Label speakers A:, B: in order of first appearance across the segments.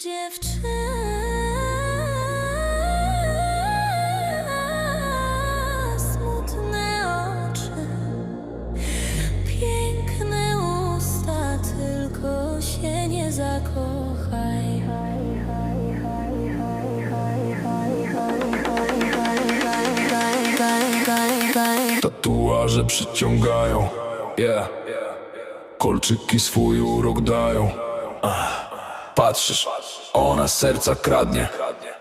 A: Dziewczyna, smutne oczy, piękne usta, tylko się nie zakochaj.
B: Tatuaże przyciągają. Yeah. Kolczyki swój urok dają. Ach. Patrzysz, ona serca kradnie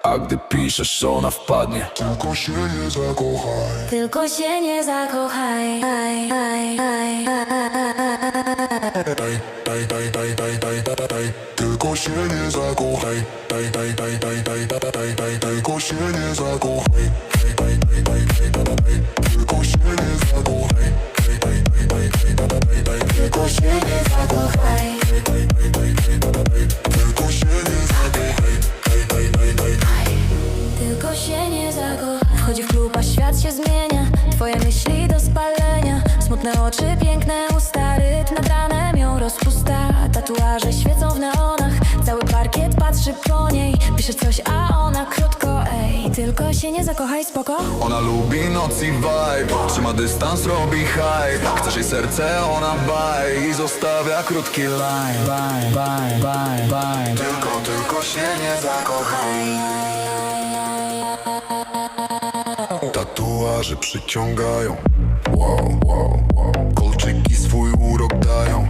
B: A gdy piszesz, ona wpadnie
C: Tylko się nie zakochaj
A: Tylko się nie zakochaj. Aj, aj, aj,
C: Daj, daj, daj, daj, daj, daj, daj, daj Tylko się nie zakochaj Daj, daj, daj, daj, daj, daj, daj, daj Tylko się nie zakochaj Daj, daj, daj, daj, daj, daj, daj Tylko się nie zakochaj Daj, daj, daj, daj, daj, daj, daj, daj Tylko się nie zakochaj Daj, daj, daj, daj, daj, daj, daj
A: Wchodzi w klub, a świat się zmienia. Twoje myśli do spalenia. Smutne oczy, piękne usta, rytm nad ranem ją rozpusta. Tatuaże świecą w neonach. Cały parkiet patrzy po niej. Pisze coś, a ona krótko, ej. Tylko się nie zakochaj, spoko.
B: Ona lubi noc i vibe Trzyma dystans, robi hype Chcesz jej serce, ona baj I zostawia krótki line Bye, bye, bye, bye
C: Tylko, tylko się nie zakochaj twarzy przyciągają. Wow, wow, wow. Kolczyki swój urok dają.